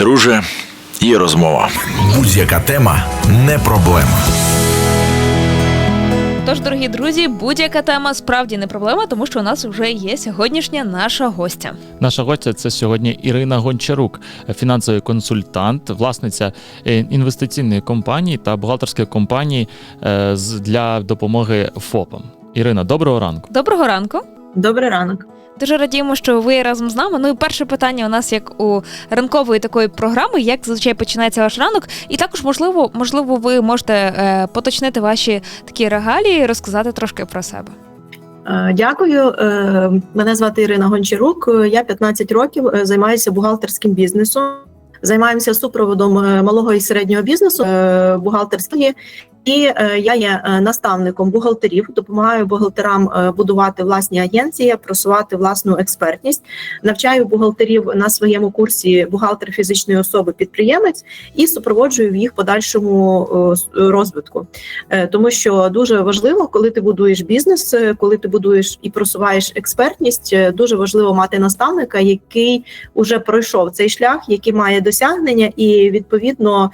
Друже, є розмова. Будь-яка тема не проблема. Тож, дорогі друзі, будь-яка тема справді не проблема, тому що у нас вже є сьогоднішня наша гостя. Наша гостя це сьогодні Ірина Гончарук, фінансовий консультант, власниця е, інвестиційної компанії та бухгалтерської компанії е, з- для допомоги ФОПам. Ірина, доброго ранку. Доброго ранку. Добрий ранок. Дуже радіємо, що ви разом з нами. Ну і перше питання у нас як у ранкової такої програми, як зазвичай починається ваш ранок, і також можливо, можливо, ви можете е, поточнити ваші такі регалії, розказати трошки про себе. Е, Дякую. Е, Мене звати Ірина Гончарук. Я 15 років е, займаюся бухгалтерським бізнесом. Займаємося супроводом малого і середнього бізнесу бухгалтерської. І е, я є е, наставником бухгалтерів, допомагаю бухгалтерам е, будувати власні агенції, просувати власну експертність. Навчаю бухгалтерів на своєму курсі бухгалтер фізичної особи підприємець і супроводжую в їх подальшому розвитку. Тому що дуже важливо, коли ти будуєш бізнес, коли ти будуєш і просуваєш експертність, дуже важливо мати наставника, який уже пройшов цей шлях, який має досягнення, і відповідно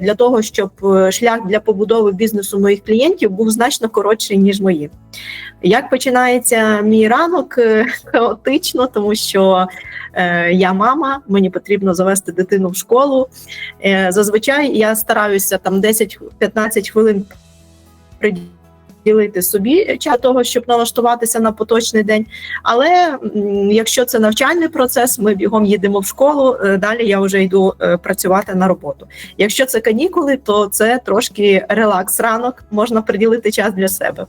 для того, щоб шлях для побудови бізнесу моїх клієнтів був значно коротший ніж мої. Як починається мій ранок Е, хаотично, тому що е, я мама, мені потрібно завести дитину в школу. Е, зазвичай я стараюся там 10-15 хвилин приділити собі час того, щоб налаштуватися на поточний день. Але якщо це навчальний процес, ми бігом їдемо в школу. е, Далі я вже йду е, працювати на роботу. Якщо це канікули, то це трошки релакс ранок, можна приділити час для себе.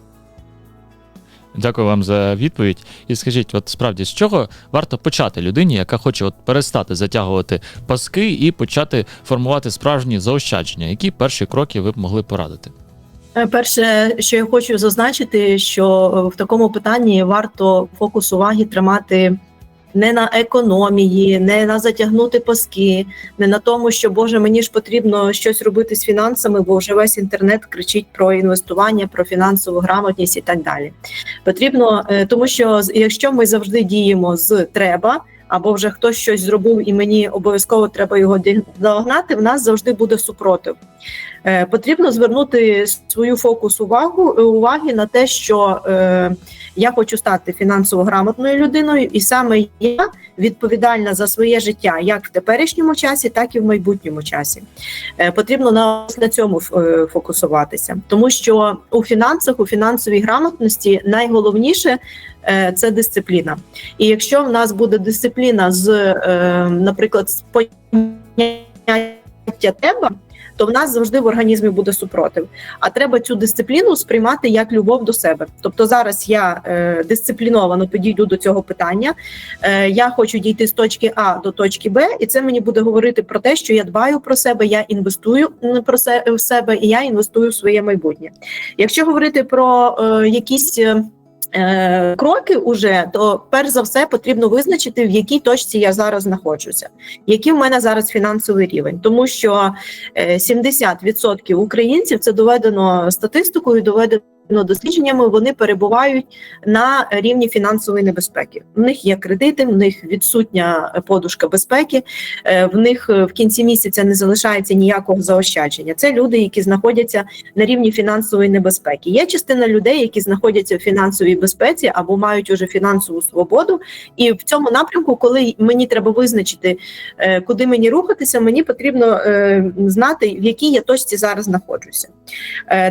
Дякую вам за відповідь. І скажіть, от справді з чого варто почати людині, яка хоче от перестати затягувати паски і почати формувати справжні заощадження? Які перші кроки ви б могли порадити? Е, Перше, що я хочу зазначити, що е, в такому питанні варто фокус уваги тримати не на економії, не на затягнути паски, не на тому, що Боже, мені ж потрібно щось робити з фінансами, бо вже весь інтернет кричить про інвестування, про фінансову грамотність і так далі. Потрібно, е, тому що якщо ми завжди діємо з треба. Або вже хтось щось зробив, і мені обов'язково треба його догнати, в нас завжди буде супротив. Е, потрібно звернути свою фокус увагу е, уваги на те, що е, я хочу стати фінансово грамотною людиною, і саме я відповідальна за своє життя як в теперішньому часі, так і в майбутньому часі. Потрібно на, на цьому фокусуватися, тому що у фінансах, у фінансовій грамотності найголовніше це дисципліна. І якщо в нас буде дисципліна з, наприклад, з поняття треба, то в нас завжди в організмі буде супротив. А треба цю дисципліну сприймати як любов до себе. Тобто зараз я е, дисципліновано підійду до цього питання. Е, я хочу дійти з точки А до точки Б, і це мені буде говорити про те, що я дбаю про себе, я інвестую про се- в себе, і я інвестую в своє майбутнє. Якщо говорити про е, якісь. Е, е, Кроки уже то перш за все потрібно визначити, в якій точці я зараз знаходжуся, який в мене зараз фінансовий рівень, тому що е, 70% українців це доведено статистикою, доведено дослідженнями. Вони перебувають на рівні фінансової небезпеки. В них є кредити, в них відсутня подушка безпеки, е, в них е, в кінці місяця не залишається ніякого заощадження. Це люди, які знаходяться на рівні фінансової небезпеки. Є частина людей, які знаходяться в фінансовій безпеці або мають уже фінансову свободу. І в цьому напрямку, коли мені треба визначити, е, куди мені рухатися, мені потрібно знати, в якій я точці зараз знаходжуся.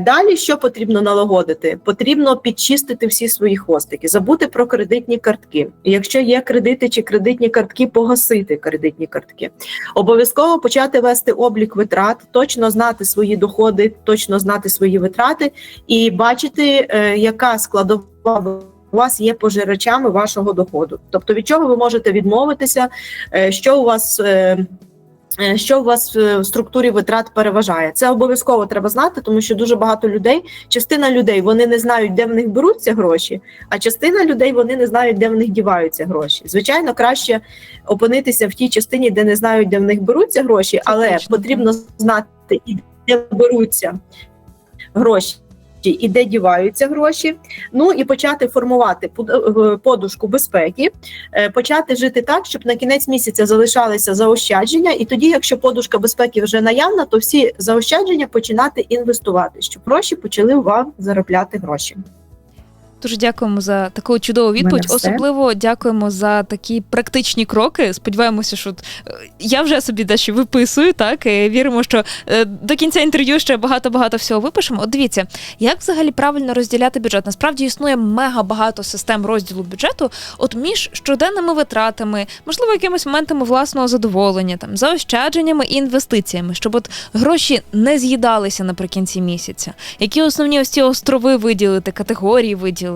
Далі що потрібно налагодити? Потрібно підчистити всі свої хвостики, забути про кредитні картки. Якщо є кредити чи кредитні картки, погасити кредитні картки. Обов'язково почати вести облік витрат, точно знати свої доходи, точно знати свої витрати і бачити, е, яка складова у вас є пожирачами вашого доходу. Тобто від чого ви можете відмовитися, е, що у вас. Е, Що у вас е, в структурі витрат переважає? Це обов'язково треба знати, тому що дуже багато людей, частина людей вони не знають, де в них беруться гроші, а частина людей вони не знають, де в них діваються гроші. Звичайно, краще опинитися в тій частині, де не знають, де в них беруться гроші, але потрібно знати і де беруться гроші. І де діваються гроші. Ну і почати формувати е, подушку безпеки, е, почати жити так, щоб на кінець місяця залишалися заощадження, і тоді, якщо подушка безпеки вже наявна, то всі заощадження починати інвестувати, щоб гроші почали вам заробляти гроші. Дуже дякуємо за таку чудову відповідь. Особливо дякуємо за такі практичні кроки. Сподіваємося, що е, я вже собі дещо виписую, так і віримо, що е, до кінця інтерв'ю ще багато багато всього випишемо. От дивіться, як взагалі правильно розділяти бюджет? Насправді існує мега багато систем розділу бюджету. От між щоденними витратами, можливо, якимись моментами власного задоволення, там заощадженнями і інвестиціями, щоб от гроші не з'їдалися наприкінці місяця. Які основні ось ці острови виділити, категорії виділити?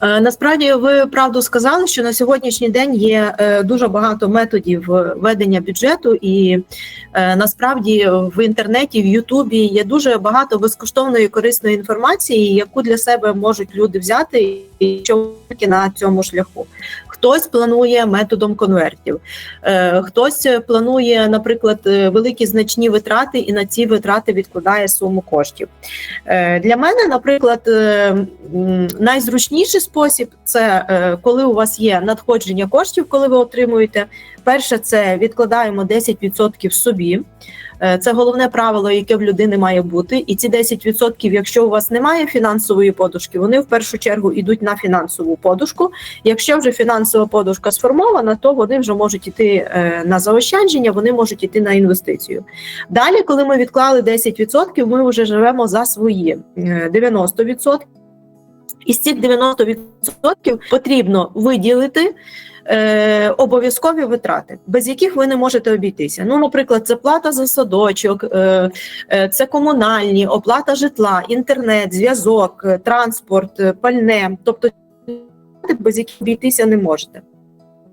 Е, Насправді ви правду сказали, що на сьогоднішній день є е, дуже багато методів е, ведення бюджету, і насправді в інтернеті, в Ютубі є дуже багато безкоштовної корисної інформації, яку для себе можуть люди взяти і що на цьому шляху. Хтось планує методом конвертів, е, хтось планує, наприклад, е, великі значні витрати, і на ці витрати відкладає суму коштів. Е, Для мене, наприклад, найзручніший спосіб це коли у вас є надходження коштів, коли ви отримуєте. Перше, це відкладаємо 10% собі. Е, Це головне правило, яке в людини має бути. І ці 10%, якщо у вас немає фінансової подушки, вони в першу чергу йдуть на фінансову подушку. Якщо вже фінансова подушка сформована, то вони вже можуть йти е, на заощадження, вони можуть йти на інвестицію. Далі, коли ми відклали 10%, ми вже живемо за свої е, 90%. Із цих 90% потрібно виділити е, обов'язкові витрати, без яких ви не можете обійтися. Ну, наприклад, це плата за садочок, е, е, це комунальні, оплата житла, інтернет, зв'язок, е, транспорт, е, пальне, тобто без яких обійтися не можете.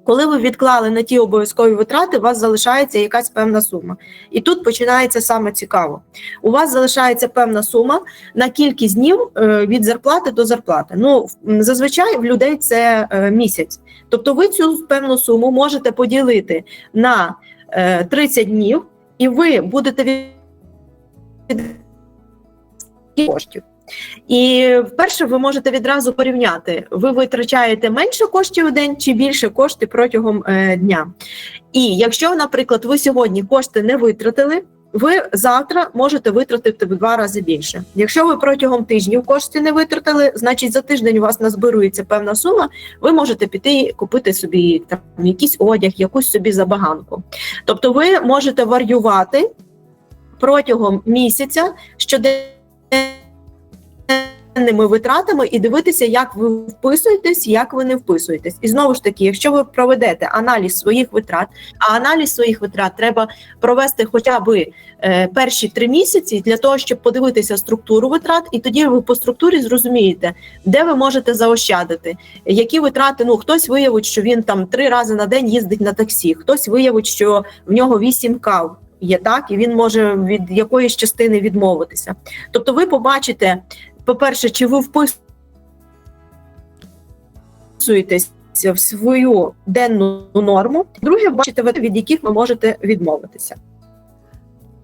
Коли ви відклали на ті обов'язкові витрати, у вас залишається якась певна сума. І тут починається саме цікаво. У вас залишається певна сума на кількість днів е, від зарплати до зарплати. Ну, зазвичай в людей це е, місяць. Тобто ви цю певну суму можете поділити на е, 30 днів, і ви будете від коштів. І вперше ви можете відразу порівняти, ви витрачаєте менше коштів у день чи більше коштів протягом е, дня. І якщо, наприклад, ви сьогодні кошти не витратили, ви завтра можете витратити в два рази більше. Якщо ви протягом тижнів кошти не витратили, значить за тиждень у вас назбирується певна сума, ви можете піти і купити собі там якийсь одяг, якусь собі забаганку. Тобто ви можете варіювати протягом місяця щоденно витратами і дивитися, як ви вписуєтесь, як ви не вписуєтесь. І знову ж таки, якщо ви проведете аналіз своїх витрат, а аналіз своїх витрат треба провести хоча б е, перші три місяці для того, щоб подивитися структуру витрат, і тоді ви по структурі зрозумієте, де ви можете заощадити, які витрати. Ну хтось виявить, що він там три рази на день їздить на таксі, хтось виявить, що в нього вісім кав. Є так, і він може від якоїсь частини відмовитися. Тобто, ви побачите, по-перше, чи ви вписуєтесь в свою денну норму. Друге, бачите, від яких ви можете відмовитися.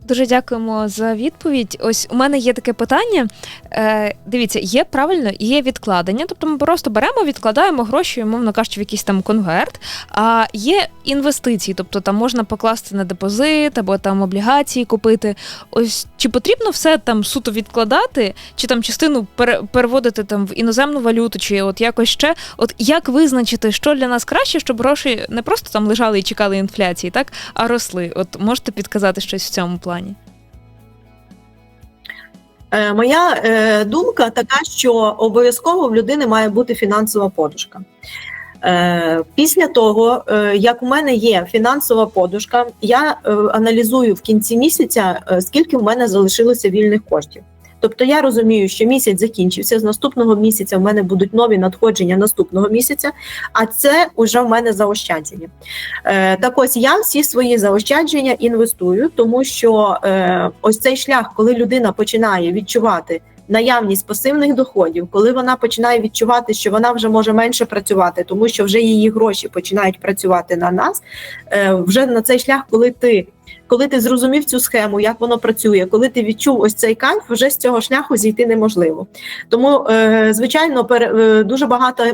Дуже дякуємо за відповідь. Ось у мене є таке питання. Е, дивіться, є правильно, є відкладення. Тобто ми просто беремо, відкладаємо гроші, умовно кажучи, в якийсь там конверт. А є інвестиції, тобто там можна покласти на депозит або там облігації купити. Ось чи потрібно все там суто відкладати, чи там частину пере- переводити там в іноземну валюту, чи от якось ще. От як визначити, що для нас краще, щоб гроші не просто там лежали і чекали інфляції, так, а росли? От можете підказати щось в цьому плані? Е, моя е, думка така, що обов'язково в людини має бути фінансова подушка. Е, після того, як у мене є фінансова подушка, я аналізую в кінці місяця, скільки в мене залишилося вільних коштів. Тобто я розумію, що місяць закінчився. З наступного місяця в мене будуть нові надходження наступного місяця, а це вже в мене заощадження. Е, так ось я всі свої заощадження інвестую, тому що е, ось цей шлях, коли людина починає відчувати наявність пасивних доходів, коли вона починає відчувати, що вона вже може менше працювати, тому що вже її гроші починають працювати на нас. е, Вже на цей шлях, коли ти. Коли ти зрозумів цю схему, як воно працює, коли ти відчув ось цей кайф, вже з цього шляху зійти неможливо. Тому, е, звичайно, е, дуже багата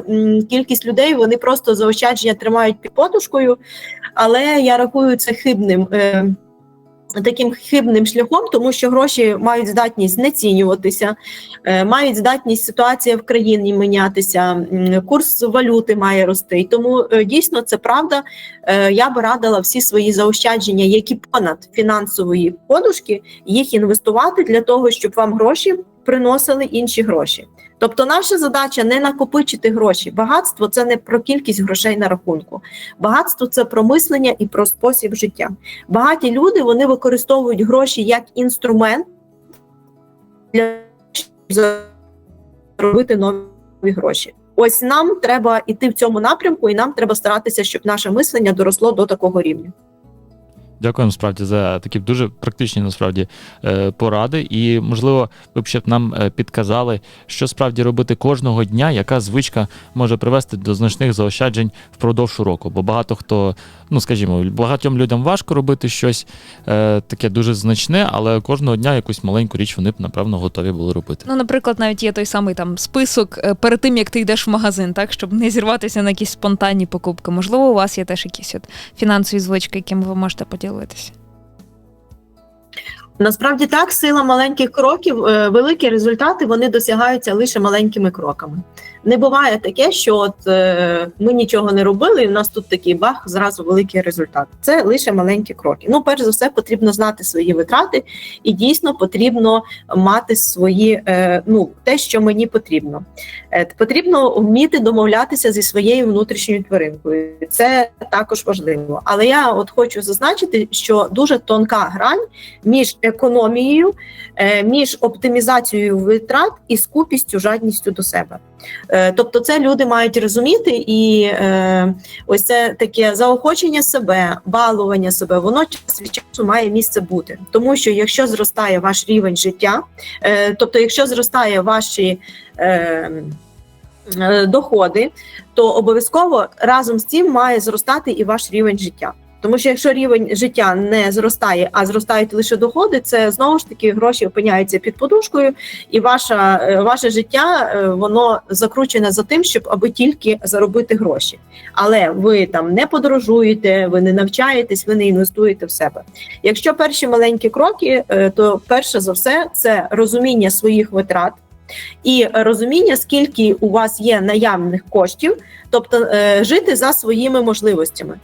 кількість людей вони просто заощадження тримають під подушкою, але я рахую це хибним. Таким хибним шляхом, тому що гроші мають здатність знецінюватися, е, мають здатність ситуація в країні мінятися, курс валюти має рости. Тому е, дійсно це правда. Е, Я би радила всі свої заощадження, які понад фінансової подушки, їх інвестувати для того, щоб вам гроші приносили інші гроші. Тобто, наша задача не накопичити гроші. Багатство це не про кількість грошей на рахунку. Багатство це про мислення і про спосіб життя. Багаті люди вони використовують гроші як інструмент для заробити нові гроші. Ось нам треба йти в цьому напрямку, і нам треба старатися, щоб наше мислення доросло до такого рівня. Дякуємо справді за такі дуже практичні насправді е, поради. І можливо, ви б ще б нам е, підказали, що справді робити кожного дня, яка звичка може привести до значних заощаджень впродовж року. Бо багато хто, ну скажімо, багатьом людям важко робити щось е, таке дуже значне, але кожного дня якусь маленьку річ вони б напевно готові були робити. Ну, наприклад, навіть є той самий там список е, перед тим, як ти йдеш в магазин, так щоб не зірватися на якісь спонтанні покупки. Можливо, у вас є теж якісь от фінансові звички, якими ви можете поділитися. Насправді так, сила маленьких кроків, е, великі результати вони досягаються лише маленькими кроками. Не буває таке, що от е, ми нічого не робили, і в нас тут такий бах, зразу великий результат. Це лише маленькі кроки. Ну, перш за все, потрібно знати свої витрати, і дійсно потрібно мати свої, е, ну те, що мені потрібно. Е, потрібно вміти домовлятися зі своєю внутрішньою тваринкою. Це також важливо. Але я от хочу зазначити, що дуже тонка грань між економією, е, між оптимізацією витрат і скупістю, жадністю до себе. Е, Тобто, це люди мають розуміти, і е, ось це таке заохочення себе, балування себе, воно час від часу має місце бути. Тому що якщо зростає ваш рівень життя, е, тобто, якщо зростає ваші доходи, то обов'язково разом з цим має зростати і ваш рівень життя. Тому що якщо рівень життя не зростає, а зростають лише доходи, це знову ж таки гроші опиняються під подушкою, і ваша, е, ваше життя е, воно закручене за тим, щоб аби тільки заробити гроші. Але ви там не подорожуєте, ви не навчаєтесь, ви не інвестуєте в себе. Якщо перші маленькі кроки, е, то перше за все це розуміння своїх витрат. І розуміння, скільки у вас є наявних коштів, тобто жити за своїми можливостями.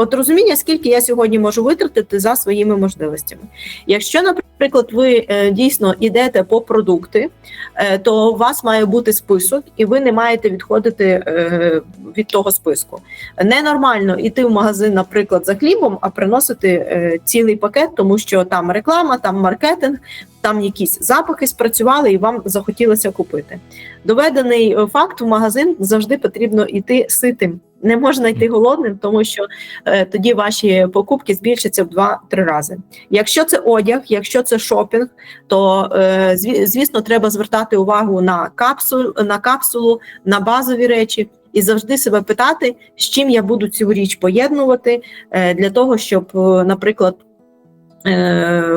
От розуміння, скільки я сьогодні можу витратити за своїми можливостями. Якщо, наприклад, ви е, дійсно йдете по продукти, е, то у вас має бути список, і ви не маєте відходити е, від того списку. Ненормально йти в магазин, наприклад, за хлібом, а приносити цілий пакет, тому що там реклама, там маркетинг, там якісь запахи спрацювали, і вам захотілося купити. Доведений е, факт в магазин завжди потрібно йти ситим. Не можна йти голодним, тому що е, тоді ваші покупки збільшаться в 2-3 рази. Якщо це одяг, якщо це шопінг, то е, звісно треба звертати увагу на капсулу, на капсулу, на базові речі. І завжди себе питати, з чим я буду цю річ поєднувати е, для того, щоб, е, наприклад,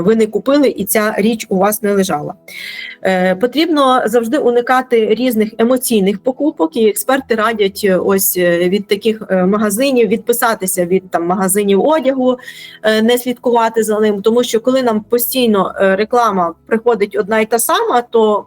ви не купили і ця річ у вас не лежала. Е, Потрібно завжди уникати різних емоційних покупок, і експерти радять е, ось е, від таких е, магазинів відписатися від там магазинів одягу, е, не слідкувати за ним, тому що коли нам постійно е, реклама приходить одна й та сама, то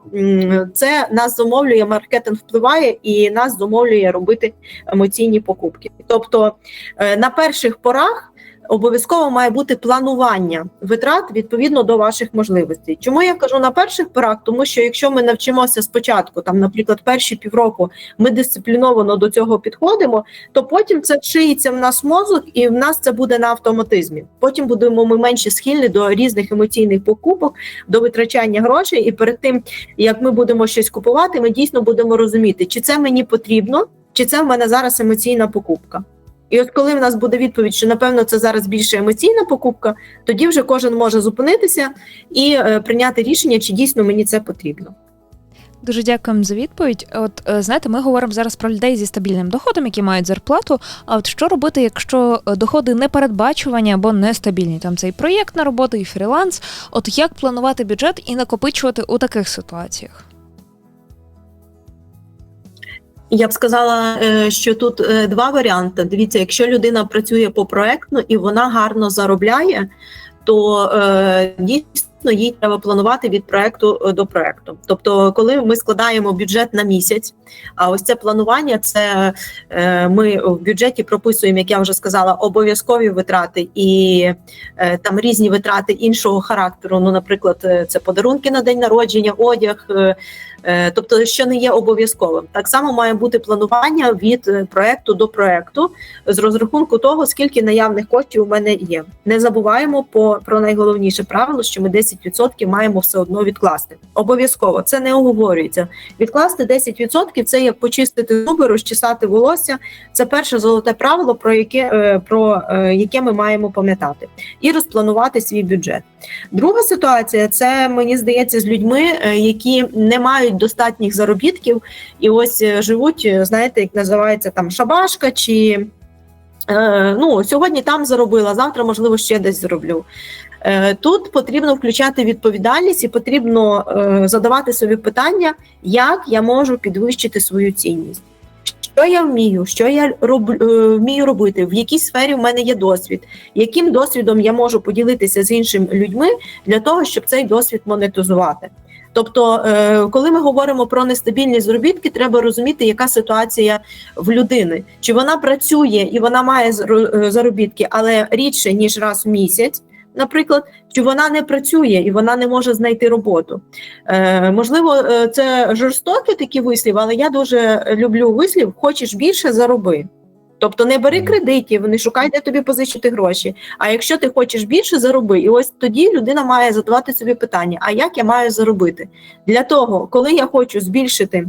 це нас замовлює, маркетинг впливає і нас замовлює робити емоційні покупки. Тобто е, на перших порах. Обов'язково має бути планування витрат відповідно до ваших можливостей. Чому я кажу на перших порах? Тому що якщо ми навчимося спочатку, там, наприклад, перші півроку ми дисципліновано до цього підходимо, то потім це вшиється в нас мозок, і в нас це буде на автоматизмі. Потім будемо ми менше схильні до різних емоційних покупок, до витрачання грошей. І перед тим як ми будемо щось купувати, ми дійсно будемо розуміти, чи це мені потрібно, чи це в мене зараз емоційна покупка. І от коли в нас буде відповідь, що напевно це зараз більше емоційна покупка, тоді вже кожен може зупинитися і е, прийняти рішення, чи дійсно мені це потрібно. Дуже дякуємо за відповідь. От е, знаєте, ми говоримо зараз про людей зі стабільним доходом, які мають зарплату. А от що робити, якщо е, доходи не передбачувані або нестабільні? Там це і проєктна робота, і фріланс. От як планувати бюджет і накопичувати у таких ситуаціях? Я б сказала, е, що тут е, два варіанти. Дивіться, якщо людина працює по проекту і вона гарно заробляє, то е, дійсно їй треба планувати від проекту до проекту. Тобто, коли ми складаємо бюджет на місяць, а ось це планування, це ми в бюджеті прописуємо, як я вже сказала, обов'язкові витрати і там різні витрати іншого характеру. Ну, наприклад, це подарунки на день народження, одяг. Тобто, що не є обов'язковим. Так само має бути планування від е, проекту до проекту з розрахунку того, скільки наявних коштів у мене є. Не забуваємо по про найголовніше правило, що ми 10% маємо все одно відкласти. Обов'язково це не оговорюється. Відкласти 10% – це як почистити зуби, розчесати волосся. Це перше золоте правило, про яке е, про е, яке ми маємо пам'ятати, і розпланувати свій бюджет. Друга ситуація це мені здається з людьми, е, які не мають достатніх заробітків, і ось е, живуть, е, знаєте, як називається там шабашка, чи е, ну сьогодні там заробила, завтра можливо ще десь зароблю. Тут потрібно включати відповідальність і потрібно задавати собі питання, як я можу підвищити свою цінність. Що я вмію, що я роб, вмію робити, в якій сфері в мене є досвід, яким досвідом я можу поділитися з іншими людьми для того, щоб цей досвід монетизувати. Тобто, е, коли ми говоримо про нестабільні заробітки, треба розуміти, яка ситуація в людини. Чи вона працює і вона має е, заробітки, але рідше ніж раз в місяць, наприклад, чи вона не працює і вона не може знайти роботу. Е, можливо, це жорстокі такі вислів, але я дуже люблю вислів: хочеш більше, зароби. Тобто не бери кредитів, не шукай, де тобі позичити гроші. А якщо ти хочеш більше, зароби. І ось тоді людина має задавати собі питання: а як я маю заробити? Для того, коли я хочу збільшити.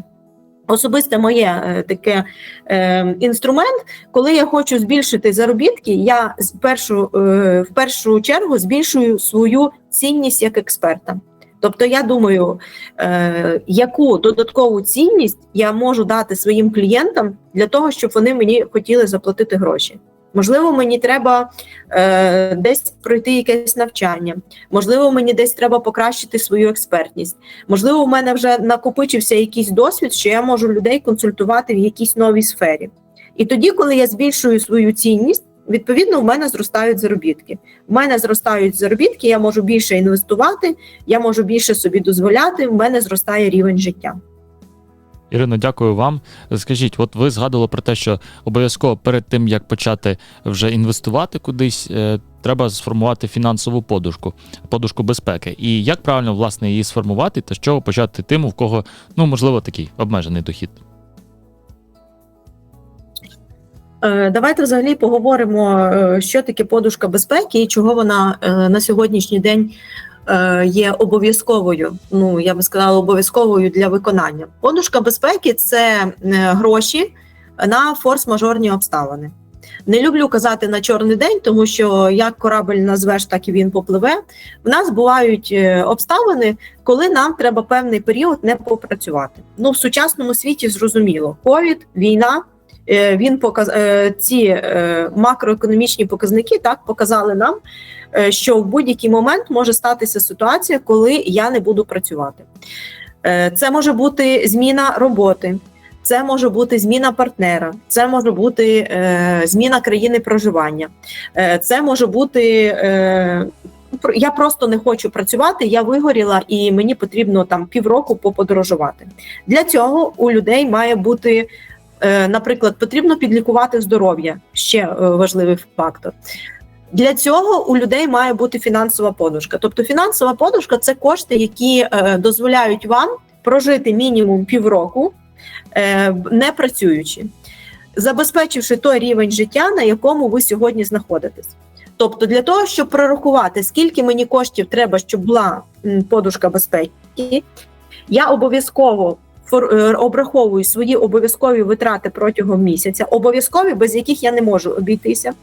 Особисте моє е, таке е, інструмент, коли я хочу збільшити заробітки, я з першу, е, в першу чергу збільшую свою цінність як експерта. Тобто я думаю, е, яку додаткову цінність я можу дати своїм клієнтам для того, щоб вони мені хотіли заплатити гроші. Можливо, мені треба е, десь пройти якесь навчання, можливо, мені десь треба покращити свою експертність. Можливо, в мене вже накопичився якийсь досвід, що я можу людей консультувати в якійсь новій сфері. І тоді, коли я збільшую свою цінність, відповідно, в мене зростають заробітки. В мене зростають заробітки, я можу більше інвестувати, я можу більше собі дозволяти. В мене зростає рівень життя. Ірино, дякую вам. Скажіть, от ви згадували про те, що обов'язково перед тим як почати вже інвестувати кудись, е, треба сформувати фінансову подушку, подушку безпеки. І як правильно власне її сформувати, та з чого почати тим, у кого ну можливо такий обмежений дохід. Давайте взагалі поговоримо, е, що таке подушка безпеки і чого вона е, на сьогоднішній день е, є обов'язковою. Ну я би сказала, обов'язковою для виконання. Подушка безпеки це е, гроші на форс-мажорні обставини. Не люблю казати на чорний день, тому що як корабель назвеш, так і він попливе. В нас бувають е, обставини, коли нам треба певний період не попрацювати. Ну в сучасному світі зрозуміло, ковід, війна. Е, Він показ е, ці е, макроекономічні показники так показали нам, що в будь-який момент може статися ситуація, коли я не буду працювати. Це може бути зміна роботи, це може бути зміна партнера, це може бути зміна країни проживання, це може бути. Е, я просто не хочу працювати, я вигоріла, і мені потрібно там півроку поподорожувати. Для цього у людей має бути Наприклад, потрібно підлікувати здоров'я ще е, важливий фактор. Для цього у людей має бути фінансова подушка. Тобто, фінансова подушка це кошти, які е, дозволяють вам прожити мінімум півроку, е, не працюючи, забезпечивши той рівень життя, на якому ви сьогодні знаходитесь. Тобто, для того, щоб прорахувати, скільки мені коштів треба, щоб була подушка безпеки, я обов'язково е, обраховую свої обов'язкові витрати протягом місяця, обов'язкові, без яких я не можу обійтися.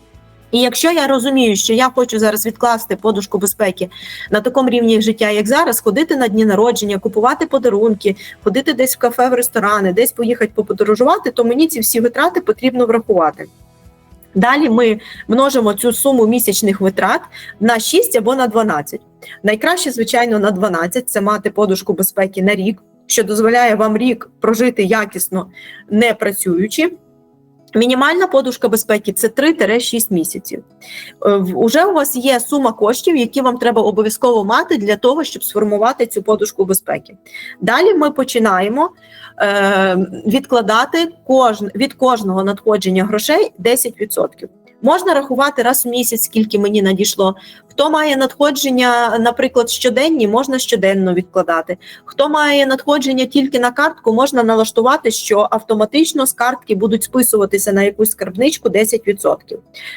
І якщо я розумію, що я хочу зараз відкласти подушку безпеки на такому рівні життя, як зараз, ходити на дні народження, купувати подарунки, ходити десь в кафе, в ресторани, десь поїхати поподорожувати, то мені ці всі витрати потрібно врахувати. Далі ми множимо цю суму місячних витрат на 6 або на 12. Найкраще, звичайно, на 12 це мати подушку безпеки на рік, що дозволяє вам рік прожити якісно, не працюючи. Мінімальна подушка безпеки це 3-6 місяців. Е, Уже у вас є сума коштів, які вам треба обов'язково мати для того, щоб сформувати цю подушку безпеки. Далі ми починаємо е, відкладати кожн, від кожного надходження грошей 10%. Можна рахувати раз в місяць, скільки мені надійшло. Хто має надходження, наприклад, щоденні, можна щоденно відкладати. Хто має надходження тільки на картку, можна налаштувати, що автоматично з картки будуть списуватися на якусь скарбничку 10%.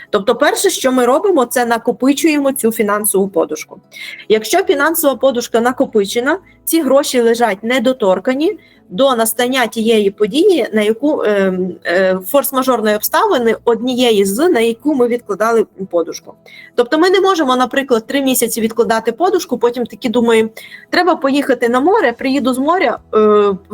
Тобто, перше, що ми робимо, це накопичуємо цю фінансову подушку. Якщо фінансова подушка накопичена, ці гроші лежать недоторкані до настання тієї події, на яку е, е, форс-мажорної обставини однієї з на яку ми відкладали подушку. Тобто, ми не можемо, наприклад, три місяці відкладати подушку, потім такі думаємо, треба поїхати на море, приїду з моря, е,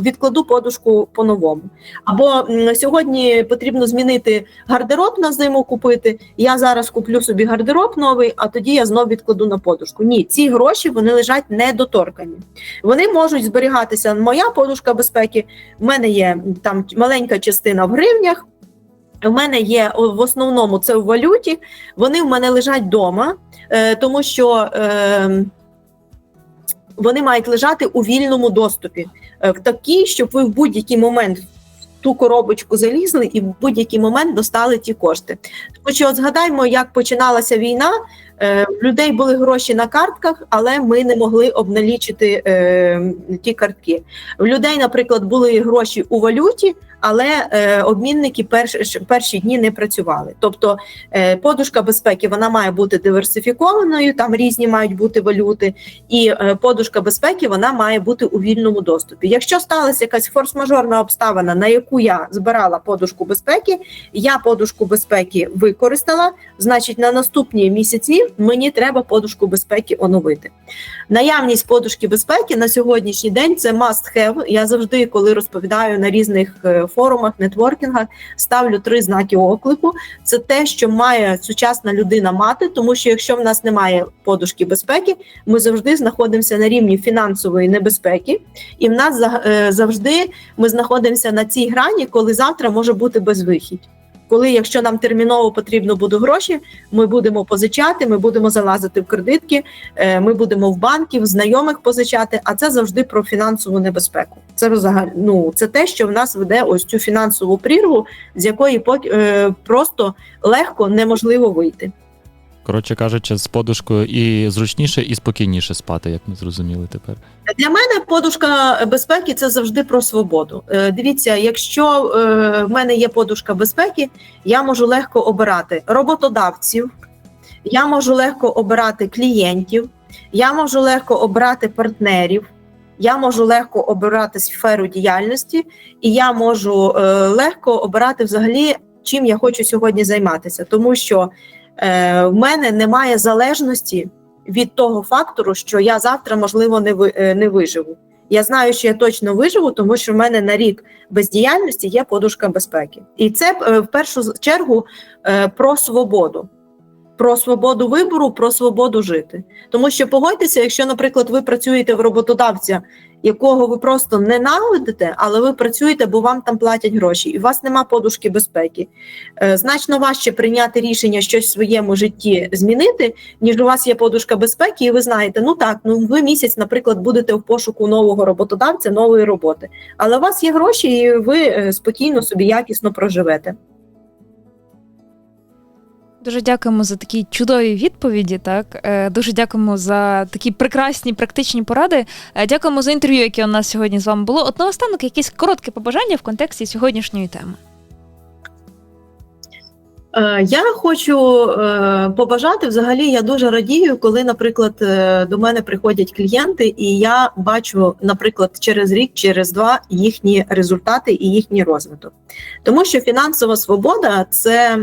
відкладу подушку по-новому. Або м, сьогодні потрібно змінити гардероб на зиму купити. Я зараз куплю собі гардероб новий, а тоді я знов відкладу на подушку. Ні, ці гроші вони лежать недоторкані. Вони можуть зберігатися. Моя подушка безпеки. в мене є там маленька частина в гривнях. В мене є в основному це в валюті. Вони в мене лежать вдома, е, тому що е, вони мають лежати у вільному доступі, е, в такій, щоб ви в будь-який момент ту коробочку залізли і в будь-який момент достали ті кошти. Тому що от згадаймо, як починалася війна. Е, В людей були гроші на картках, але ми не могли обналічити е, ті картки. В людей, наприклад, були гроші у валюті, але е, обмінники перші, перші дні не працювали. Тобто е, подушка безпеки вона має бути диверсифікованою, там різні мають бути валюти, і е, подушка безпеки вона має бути у вільному доступі. Якщо сталася якась форс-мажорна обставина, на яку я збирала подушку безпеки, я подушку безпеки використала, значить на наступні місяці мені треба подушку безпеки оновити. Наявність подушки безпеки на сьогоднішній день це must have. Я завжди, коли розповідаю на різних е, форумах, нетворкінгах, ставлю три знаки оклику. Це те, що має сучасна людина мати, тому що якщо в нас немає подушки безпеки, ми завжди знаходимося на рівні фінансової небезпеки, і в нас е, завжди ми знаходимося на цій грані, коли завтра може бути безвихідь. Коли, якщо нам терміново потрібно буде гроші, ми будемо позичати, ми будемо залазити в кредитки, е, ми будемо в банків, знайомих позичати. А це завжди про фінансову небезпеку. Це взагалі ну це те, що в нас веде ось цю фінансову прірву, з якої е, просто легко неможливо вийти. Коротше кажучи, з подушкою і зручніше, і спокійніше спати, як ми зрозуміли тепер. Для мене подушка безпеки це завжди про свободу. Е, Дивіться, якщо е, в мене є подушка безпеки, я можу легко обирати роботодавців, я можу легко обирати клієнтів, я можу легко обирати партнерів, я можу легко обирати сферу діяльності, і я можу е, легко обирати взагалі, чим я хочу сьогодні займатися, тому що е, в мене немає залежності від того фактору, що я завтра, можливо, не ви е, не виживу. Я знаю, що я точно виживу, тому що в мене на рік бездіяльності є подушка безпеки, і це е, в першу чергу е, про свободу. Про свободу вибору, про свободу жити. Тому що погодьтеся, якщо, наприклад, ви працюєте в роботодавця, якого ви просто ненавидите, але ви працюєте, бо вам там платять гроші, і у вас нема подушки безпеки. Е, Значно важче прийняти рішення щось в своєму житті змінити, ніж у вас є подушка безпеки, і ви знаєте, ну так, ну ви місяць, наприклад, будете в пошуку нового роботодавця, нової роботи. Але у вас є гроші, і ви е, спокійно собі якісно проживете. Дуже дякуємо за такі чудові відповіді. Так Е, дуже дякуємо за такі прекрасні практичні поради. Е, Дякуємо за інтерв'ю, яке у нас сьогодні з вами було. От наостанок якесь коротке побажання в контексті сьогоднішньої теми. Е, Я хочу е, побажати взагалі. Я дуже радію, коли, наприклад, е, до мене приходять клієнти, і я бачу, наприклад, через рік, через два їхні результати і їхній розвиток. Тому що фінансова свобода це,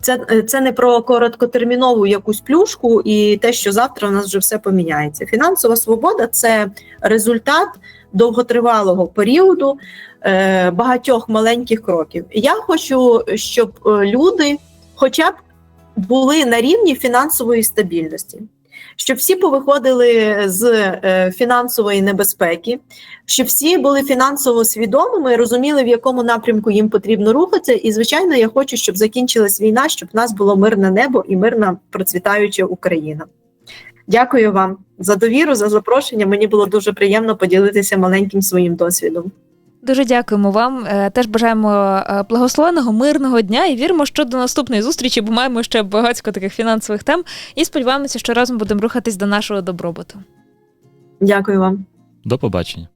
це, це не про короткотермінову якусь плюшку і те, що завтра у нас вже все поміняється. Фінансова свобода це результат довготривалого періоду е, багатьох маленьких кроків. Я хочу, щоб е, люди, хоча б були на рівні фінансової стабільності. Щоб всі повиходили з е, фінансової небезпеки, щоб всі були фінансово свідомими, розуміли, в якому напрямку їм потрібно рухатися. І, звичайно, я хочу, щоб закінчилась війна, щоб в нас було мирне небо і мирна процвітаюча Україна. Дякую вам за довіру, за запрошення. Мені було дуже приємно поділитися маленьким своїм досвідом. Дуже дякуємо вам. Е, Теж бажаємо е, благословеного, мирного дня і віримо, що до наступної зустрічі, бо маємо ще багатько таких фінансових тем. І сподіваємося, що разом будемо рухатись до нашого добробуту. Дякую вам. До побачення.